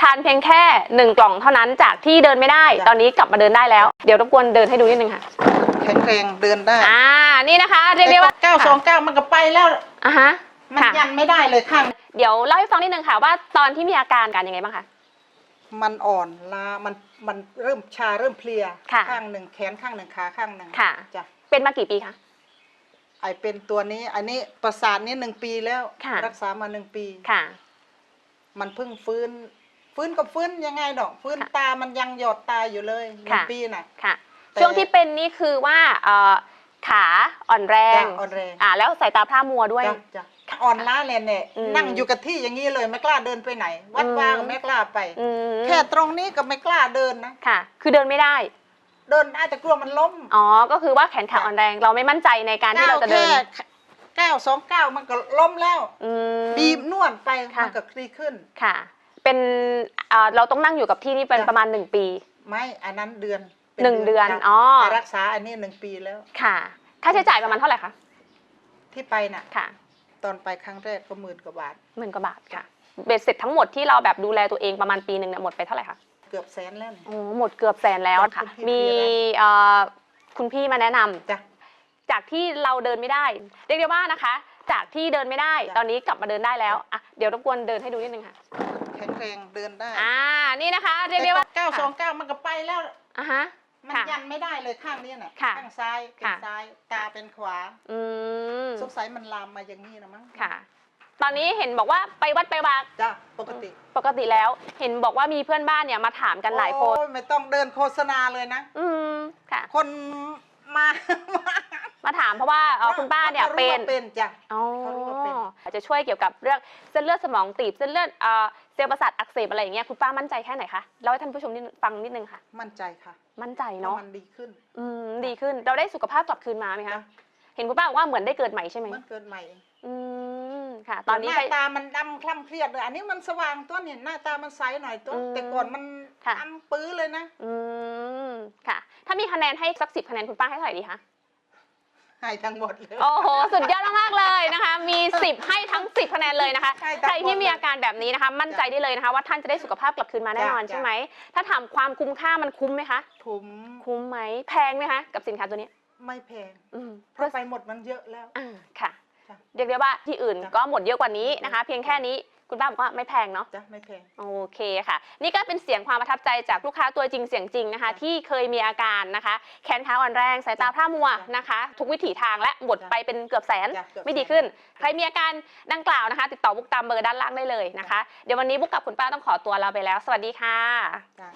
ทานเพียงแค่หนึ่งกล่องเท่านั้นจากที่เดินไม่ได้จ้ะตอนนี้กลับมาเดินได้แล้ว เดี๋ยวรบกวนเดินให้ดูนิดนึงค่ะ แข็งแรงเดินได้อ่า นี่นะคะเรียกได้ว่าเก้าสองเก้ามันก็ไปแล้วอะฮะมันค่ะยันไม่ได้เลยข้างเดี๋ยวเล่าให้ฟังนิดนึงค่ะว่าตอนที่มีอาการกันยังไงบ้างคะ มันอ่อนล้ามันมันเริ่มชาเริ่มเพลียค่ะ ข้างหนึ่งแขนข้างหนึ่งขาข้างหนึ่งค่ะ จ้ะเป็นมากี่ปีคะ ไอเป็นตัวนี้ อันนี้ประสาทนี้หนึ่งปีแล้ว ค่ะ รักษามาหนึ่งปี ค่ะ มันเพิ่งฟื้น ฟื้นก็ฟื้นยังไงดอก ฟื้นค่ะตามันยังหยอดตาอยู่เลยหนึ่งค่ะ ปีน่ะ ค่ะ แต่ ช่วงที่เป็นนี่คือว่าเอ่อขาอ่อนแรงจ้ะอ่อนแรงอ่า แล้วสายตาพร่ามัวด้วย จ้ะจ้ะอ่อนล้าเลยเนี่ยอืมนั่งอยู่กับที่อย่างนี้เลยไม่กล้าเดินไปไหน วัดอืม ว่าก็ไม่กล้าไป อืมแค่ตรงนี้ก็ไม่กล้าเดินนะค่ะ คือเดินไม่ได้ เดินได้แต่กลัวมันล้มอ๋อ ก็คือว่าแขนขาอ่อนแรง เราไม่มั่นใจในการที่เราจะเดินแค่เก้าสองเก้ามันก็ล้มแล้ว อืม บีบนวดไปค่ะ มันก็คลี่ขึ้น ค่ะ เป็นเอ่อเราต้องนั่งอยู่กับที่นี่เป็นจ้ะประมาณหนึ่งปี ไม่อันนั้นเดือนป็หนึ่งเดือนจ้ะอ๋อ แต่รักษาอันนี้หนึ่งปีแล้ว ค่ะ ค่าใช้จ่ายประมาณเท่าไหร่คะ ที่ไปน่ะ ค่ะ ตอนไปครั้งแรกก็หมื่นกว่าบาท หมื่นกว่าบาทค่ะ เบ็ดเสร็จทั้งหมดที่เราแบบดูแลตัวเองประมาณปีหนึ่งเนี่ยหมดไปเท่าไหร่คะ เกือบแสนแล้วเนี่ยโอ้หมดเกือบแสนแล้วค่ะขอบคุณพี่มีพี่เอ่อคุณพี่มาแนะนำจ้ะจากที่เราเดินไม่ได้ เรียกได้ว่านะคะ จากที่เดินไม่ได้จ้ะตอนนี้กลับมาเดินได้แล้วจ้ะอะเดี๋ยวรบกวนเดินให้ดูนิดนึงค่ะ แข็งแรงเดินได้อ่านี่นะคะเรียกได้ว่าเก้าสองเก้ามันก็ไปแล้วอะฮะมันค่ะยันไม่ได้เลยข้างนี้น่ะค่ะข้างซ้ายเป็นค่ะซ้ายตาเป็นขวาอืมสงสัยมันลามมาอย่างนี้นะมั้งค่ะ ตอนนี้เห็นบอกว่าไปวัดไปวาจ้ะปกติ ปกติแล้วเห็นบอกว่ามีเพื่อนบ้านเนี่ยมาถามกันหลายคนโอ้ไม่ต้องเดินโฆษณาเลยนะ อืมค่ะ คนมามา ถามเพราะว่าเอ่อคุณป้าเนี่ยขรู้เป็นว่าเป็นจ้ะ อ๋อเขารู้ว่าเป็น อาจจะช่วยเกี่ยวกับเรื่องเส้นเลือดสมองตีบเส้นเลือดเอ่อเซลล์ประสาทอักเสบอะไรอย่างเงี้ยคุณป้ามั่นใจแค่ไหนคะเล่าให้ท่านผู้ชมนิดฟังนิดนึงค่ะ มั่นใจค่ะมั่นใจเพราะเนาะมันดีขึ้น อืมดีขึ้นเราได้สุขภาพกลับคืนมาไหมคะจ้ะ เห็นคุณป้าบอกว่าเหมือนได้เกิดใหม่ใช่ไหมมันเกิดใหม่เองอืมค่ะ ตอนนี้หไป น้าตามันดำคล้ำเครียดเลยอันนี้มันสว่างตัวนี่หน้าตามันใสหน่อยตัว อืมแต่ก่อนมันค่ะ ดำปื้อเลยนะ อืมค่ะ ถ้ามีคะแนนให้สักสิบคะแนนคุณป้าให้เท่าไหร่ดีคะ ให้ทั้งหมดเลย โอ้โห สุดยอดมากๆเลยนะคะ มี 10 ให้ทั้ง 10คะแนนเลยนะคะให้ทั้งหมดใครที่มีอาการแบบนี้นะคะ มั่นใจได้เลยนะคะ ว่าท่านจะได้สุขภาพกลับคืนมาแน่นอนจ้ะ ใช่ไหม ถ้าถามความคุ้มค่ามันคุ้มไหมคะถุมคุ้มไหม แพงไหมคะ กับสินค้าตัวนี้ ไม่แพงอืมเพราะไปหมดมันเยอะแล้ว อ่าค่ะ จ้ะเรียกได้ว่าที่อื่นจ้ะก็หมดเยอะกว่านี้นะคะ เพียงแค่นี้ คุณป้าบอกว่าไม่แพงเนาะ จ้ะไม่แพง โอเคค่ะ นี่ก็เป็นเสียงความประทับใจจากลูกค้าตัวจริงเสียงจริงนะคะ จ้ะที่เคยมีอาการนะคะ แขนขาอ่อนแรงสายตาจ้ะพร่ามัวจ้ะนะคะ ทุกวิถีทางและหมดจ้ะไปเป็นเกือบแสนจ้ะเกือบไม่ดีแสนขึ้น ใครมีอาการดังกล่าวนะคะ ติดต่อบุ๊กตามเบอร์ด้านล่างได้เลยนะคะ เดี๋ยววันนี้บุ๊กกับคุณป้าต้องขอตัวลาไปแล้ว สวัสดีค่ะ จ้ะ